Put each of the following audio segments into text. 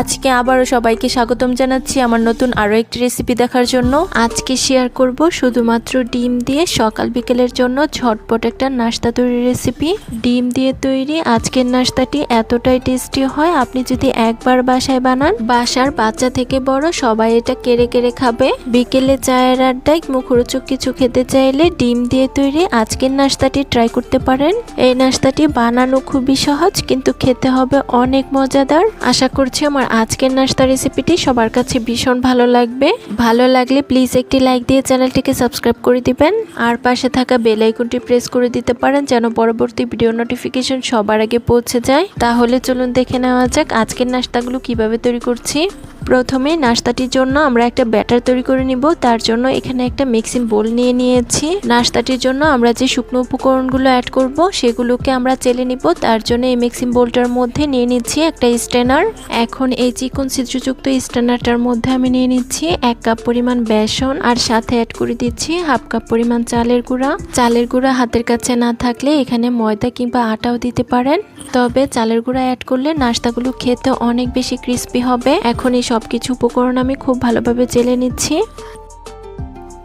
আজকে আবারও সবাইকে স্বাগতম জানাচ্ছি আমার নতুন আরও একটি রেসিপি দেখার জন্য। আজকে শেয়ার করব শুধুমাত্র ডিম দিয়ে সকাল বিকেলের জন্য ঝটপট একটা নাস্তা তৈরির রেসিপি ডিম দিয়ে তৈরি আজকের নাস্তাটি এতটাই টেস্টি হয়, আপনি যদি একবার বাসায় বানান, বাসার বাচ্চা থেকে বড় সবাই এটা কেড়ে কেড়ে খাবে। বিকেলে চায়ের আড্ডায় মুখরোচক কিছু খেতে চাইলে ডিম দিয়ে তৈরি আজকের নাস্তাটি ট্রাই করতে পারেন। এই নাস্তাটি বানানো খুবই সহজ, কিন্তু খেতে হবে অনেক মজাদার। আশা করছি আমার আজকের নাস্তা রেসিপিটি সবার কাছে ভীষণ ভালো লাগবে। ভালো লাগলে প্লিজ একটি লাইক দিয়ে চ্যানেলটিকে সাবস্ক্রাইব করে দিবেন। আর পাশে থাকা বেল আইকনটি প্রেস করে দিতে পারেন যেন পরবর্তী ভিডিও নোটিফিকেশন সবার আগে পৌঁছে যায়। তাহলে চলুন দেখে নেওয়া যাক আজকের নাস্তাগুলো কীভাবে তৈরি করছি। প্রথমে নাস্তাটির জন্য আমরা একটা ব্যাটার তৈরি করে নিব। তার জন্য এখানে একটা মিক্সিং বোল নিয়ে নিয়েছি। নাস্তাটির জন্য আমরা যে শুকনো উপকরণগুলো অ্যাড করব, সেগুলোকে আমরা চেলে নিব। তার জন্য এই মিক্সিং বোলটার মধ্যে নিয়ে নিচ্ছি একটা স্ট্যানার। এখন এই চিকন ছিদ্রযুক্ত স্ট্যানারটার মধ্যে আমি নিয়ে নিচ্ছি এক কাপ পরিমাণ বেসন আর সাথে অ্যাড করে দিচ্ছি হাফ কাপ পরিমাণ চালের গুঁড়া। চালের গুঁড়া হাতের কাছে না থাকলে এখানে ময়দা কিংবা আটাও দিতে পারেন। তবে চালের গুঁড়া অ্যাড করলে নাস্তাগুলো খেতে অনেক বেশি ক্রিস্পি হবে। এখন এই সব কিছু উপকরণ আমি খুব ভালোভাবে জেলে নিচ্ছি।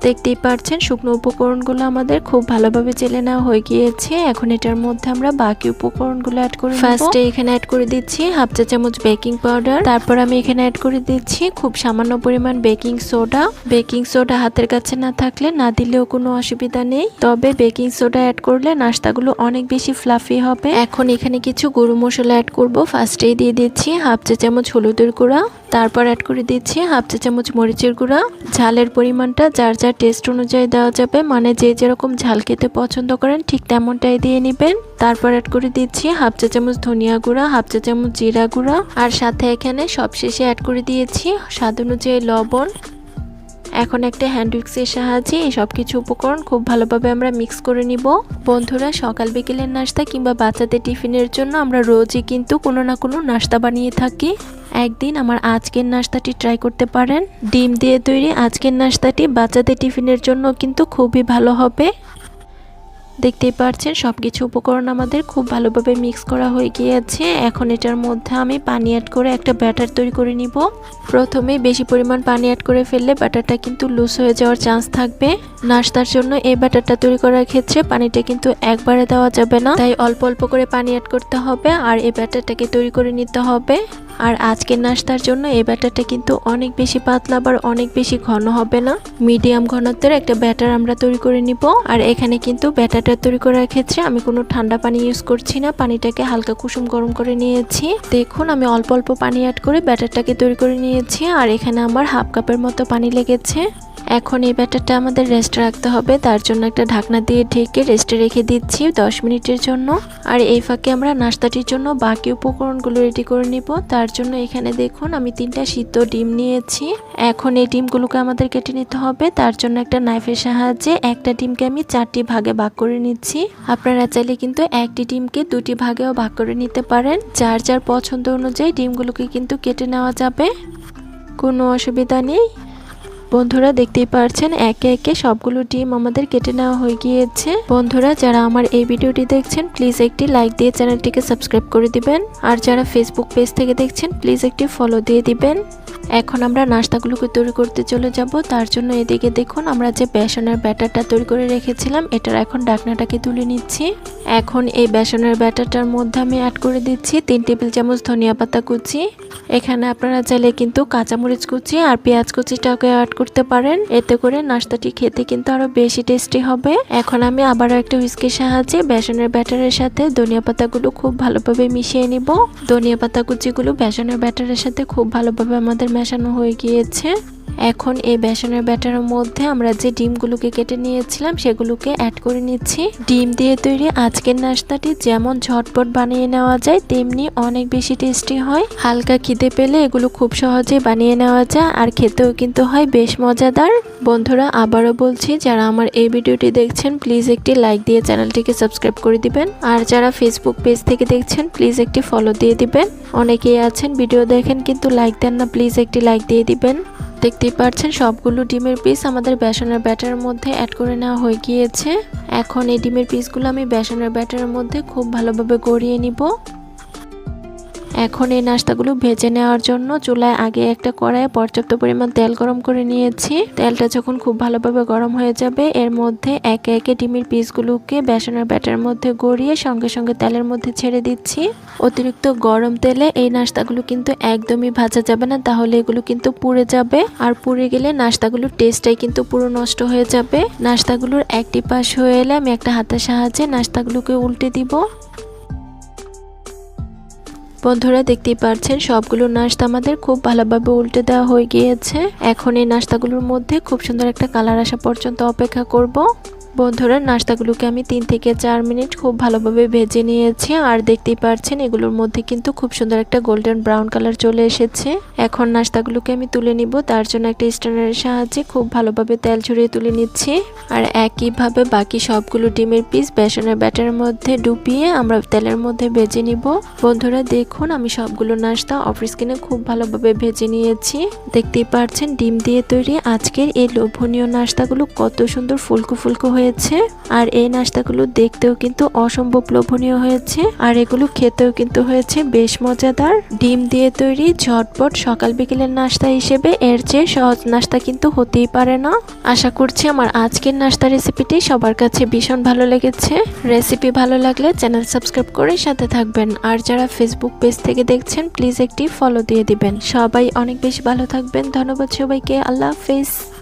দেখতেই পারছেন, শুকনো উপকরণগুলো আমাদের খুব ভালোভাবে চেলে নেওয়া হয়ে গিয়েছে। এখন এটার মধ্যে আমরা বাকি উপকরণগুলো অ্যাড করে ফার্স্টে এখানে অ্যাড করে দিচ্ছি হাফ চা চামচ বেকিং পাউডার তারপর আমি এখানে অ্যাড করে দিচ্ছি খুব সামান্য পরিমাণ বেকিং সোডা বেকিং সোডা হাতের কাছে না থাকলে না দিলেও কোনো অসুবিধা নেই। তবে বেকিং সোডা অ্যাড করলে নাস্তাগুলো অনেক বেশি ফ্লাফি হবে। এখন এখানে কিছু গরু মশলা অ্যাড করব। ফার্স্টেই দিয়ে দিচ্ছি হাফ চা চামচ হলুদের গুঁড়া। তারপর অ্যাড করে দিচ্ছি হাফ চা চামচ মরিচের গুঁড়া। ঝালের পরিমাণটা যার যার টেস্ট অনুযায়ী দেওয়া যাবে। মানে যে যেরকম ঝাল খেতে পছন্দ করেন, ঠিক তেমনটাই দিয়ে নেবেন। তারপর অ্যাড করে দিচ্ছি হাফ চা চামচ ধনিয়া গুঁড়া, হাফ চা চামচ জিরা গুঁড়া। আর সাথে এখানে সবশেষে অ্যাড করে দিয়েছি স্বাদ অনুযায়ী লবণ। এখন একটা হ্যান্ড উইক্সের সাহায্যে এই সব কিছু উপকরণ খুব ভালোভাবে আমরা মিক্স করে নিব। বন্ধুরা, সকাল বিকেলের নাস্তা কিংবা বাচ্চাদের টিফিনের জন্য আমরা রোজই কিন্তু কোনো না কোনো নাস্তা বানিয়ে থাকি। একদিন আমার আজকের নাস্তাটি ট্রাই করতে পারেন। ডিম দিয়ে তৈরি আজকের নাস্তাটি বাচ্চাদের টিফিনের জন্য কিন্তু খুবই ভালো হবে। দেখতেই পাচ্ছেন সব কিছু উপকরণ আমাদের খুব ভালোভাবে মিক্স করা হয়ে গিয়েছে। এখন এটার মধ্যে আমি পানি অ্যাড করে একটা ব্যাটার তৈরি করে নিব। প্রথমে বেশি পরিমাণ পানি অ্যাড করে ফেললে ব্যাটারটা কিন্তু লুজ হয়ে যাওয়ার চান্স থাকবে। নাস্তার জন্য এই ব্যাটারটা তৈরি করার ক্ষেত্রে পানিটা কিন্তু একবারে দেওয়া যাবে না। তাই অল্প অল্প করে পানি অ্যাড করতে হবে আর এই ব্যাটারটাকে তৈরি করে নিতে হবে। আর আজকের নাস্তার জন্য এই ব্যাটারটা কিন্তু অনেক বেশি পাতলা আবার অনেক বেশি ঘন হবে না। মিডিয়াম ঘনত্বের একটা ব্যাটার আমরা তৈরি করে নিব। আর এখানে কিন্তু ব্যাটারটা তৈরি করার ক্ষেত্রে আমি কোনো ঠান্ডা পানি ইউজ করছি না। পানিটাকে হালকা কুসুম গরম করে নিয়েছি। দেখুন, আমি অল্প অল্প পানি অ্যাড করে ব্যাটারটাকে তৈরি করে নিয়েছি। আর এখানে আমার হাফ কাপের মতো পানি লেগেছে। এখন এই ব্যাটারটা আমাদের রেস্টে রাখতে হবে। তার জন্য একটা ঢাকনা দিয়ে ঢেকে রেস্টে রেখে দিচ্ছি দশ মিনিটের জন্য। আর এই ফাঁকে আমরা নাস্তাটির জন্য বাকি উপকরণগুলো রেডি করে নিব। তার জন্য এখানে দেখুন, আমি তিনটা সিদ্ধ ডিম নিয়েছি। এখন এই ডিমগুলোকে আমাদের কেটে নিতে হবে। তার জন্য একটা নাইফের সাহায্যে একটা ডিমকে আমি চারটি ভাগে ভাগ করে নিচ্ছি। আপনারা চাইলে কিন্তু একটি ডিমকে দুটি ভাগেও ভাগ করে নিতে পারেন। যার যার পছন্দ অনুযায়ী ডিমগুলোকে কিন্তু কেটে নেওয়া যাবে। কোনো অসুবিধা নেই। বন্ধুরা দেখতেই পারছেন, একে একে সবগুলো ডিম আমাদের কেটে নেওয়া হয়ে গিয়েছে। বন্ধুরা, যারা আমার এই ভিডিওটি দেখছেন প্লিজ একটি লাইক দিয়ে চ্যানেলটিকে সাবস্ক্রাইব করে দিবেন। আর যারা ফেসবুক পেজ থেকে দেখছেন প্লিজ একটি ফলো দিয়ে দিবেন। এখন আমরা নাস্তাগুলোকে তৈরি করতে চলে যাব। তার জন্য এদিকে দেখুন, আমরা যে বেসনের ব্যাটারটা তৈরি করে রেখেছিলাম, এটার এখন ডাকনাটাকে তুলে নিচ্ছি। এখন এই বেসনের ব্যাটারটার মধ্যে আমি অ্যাড করে দিচ্ছি তিন টেবিল চামচ ধনিয়া পাতা কুচি। এখানে আপনারা চাইলে কিন্তু কাঁচামরিচ কুচি আর পেঁয়াজ কুচিটাকে অ্যাড করতে পারেন। এতে করে নাস্তাটি খেতে কিন্তু আরও বেশি টেস্টি হবে। এখন আমি আবারও একটা হুইস্কের সাহায্যে বেসনের ব্যাটারের সাথে ধনিয়া পাতাগুলো খুব ভালোভাবে মিশিয়ে নিব। ধনিয়া পাতা কুচিগুলো বেসনের ব্যাটারের সাথে খুব ভালোভাবে আমাদের মেশানো হয়ে গিয়েছে। এখন এই বেসনের ব্যাটারের মধ্যে আমরা যে ডিমগুলোকে কেটে নিয়েছিলাম, সেগুলোকে অ্যাড করে নিচ্ছি। ডিম দিয়ে তৈরি আজকের নাস্তাটি যেমন ঝটপট বানিয়ে নেওয়া যায়, তেমনি অনেক বেশি টেস্টি হয়। হালকা খিদে পেলে এগুলো খুব সহজে বানিয়ে নেওয়া যায়, আর খেতেও কিন্তু হয় বেশ মজাদার। বন্ধুরা, আবারও বলছি, যারা আমার এই ভিডিওটি দেখছেন প্লিজ একটি লাইক দিয়ে চ্যানেলটিকে সাবস্ক্রাইব করে দিবেন। আর যারা ফেসবুক পেজ থেকে দেখছেন প্লিজ একটি ফলো দিয়ে দিবেন। অনেকেই আছেন, ভিডিও দেখেন, কিন্তু লাইক দেন না প্লিজ একটি লাইক দিয়ে দিবেন। দেখতেই পাচ্ছেন সবগুলো ডিমের পিস আমাদের বেসনের ব্যাটারের মধ্যে অ্যাড করে নেওয়া হয়ে গিয়েছে। এখন এই ডিমের পিসগুলো আমি বেসনের ব্যাটারের মধ্যে খুব ভালোভাবে গড়িয়ে নিব। এখন এই নাস্তাগুলো ভেজে নেওয়ার জন্য চুলায় আগে একটা কড়াইয়ে পর্যাপ্ত পরিমাণ তেল গরম করে নিয়েছি। তেলটা যখন খুব ভালোভাবে গরম হয়ে যাবে, এর মধ্যে একে একে ডিমের পিসগুলোকে বেসনের ব্যাটার মধ্যে গড়িয়ে সঙ্গে সঙ্গে তেলের মধ্যে ছেড়ে দিচ্ছি। অতিরিক্ত গরম তেলে এই নাস্তাগুলো কিন্তু একদমই ভাজা যাবে না, তাহলে এগুলো কিন্তু পুড়ে যাবে। আর পুড়ে গেলে নাস্তাগুলোর টেস্টটাই কিন্তু পুরো নষ্ট হয়ে যাবে। নাস্তাগুলোর একটি পাশ হয়ে এলে আমি একটা হাতের সাহায্যে নাস্তাগুলোকে উল্টে দিব। বন্ধুরা দেখতেই পাচ্ছেন সবগুলো নাস্তা আমাদের খুব ভালোভাবে উল্টে দেওয়া হয়ে গিয়েছে। এখন এই নাস্তাগুলোর মধ্যে খুব সুন্দর একটা কালার আসা পর্যন্ত অপেক্ষা করব। বন্ধুরা, নাস্তাগুলোকে আমি তিন থেকে চার মিনিট খুব ভালোভাবে ভেজে নিয়েছি। আর দেখতেই পাচ্ছেন এগুলোর মধ্যে কিন্তু খুব সুন্দর একটা গোল্ডেন ব্রাউন কালার চলে এসেছে। এখন নাস্তাগুলোকে আমি তুলে নিব। তার জন্য একটা স্ট্যান্ডারের সাহায্যে খুব ভালোভাবে তেল ছড়িয়ে তুলে নিচ্ছি। আর একইভাবে বাকি সবগুলো ডিমের পিস বেসনের ব্যাটারের মধ্যে ডুবিয়ে আমরা তেলের মধ্যে ভেজে নিব। বন্ধুরা, দেখুন, আমি সবগুলো নাস্তা অফ স্কিনে খুব ভালোভাবে ভেজে নিয়েছি। দেখতেই পাচ্ছেন ডিম দিয়ে তৈরি আজকের এই লোভনীয় নাস্তাগুলো কত সুন্দর ফুলকো ফুলকো হয়েছে। আর এই নাস্তাগুলো দেখতেও কিন্তু অসম্ভব লোভনীয় হয়েছে। আর এগুলো খেতেও কিন্তু হয়েছে বেশ মজাদার। ডিম দিয়ে তৈরি ঝটপট সকাল বিকেলের নাস্তা হিসেবে এর চেয়ে সহজ নাস্তা কিন্তু হতেই পারে না। আশা করছি আমার আজকের নাস্তা রেসিপিটি সবার কাছে ভীষণ ভালো লেগেছে। রেসিপি ভালো লাগলে চ্যানেল সাবস্ক্রাইব করে সাথে থাকবেন। আর যারা ফেসবুক পেজ থেকে দেখছেন প্লিজ একটি ফলো দিয়ে দিবেন। সবাই অনেক বেশি ভালো থাকবেন। ধন্যবাদ সবাইকে। আল্লাহ হাফিজ।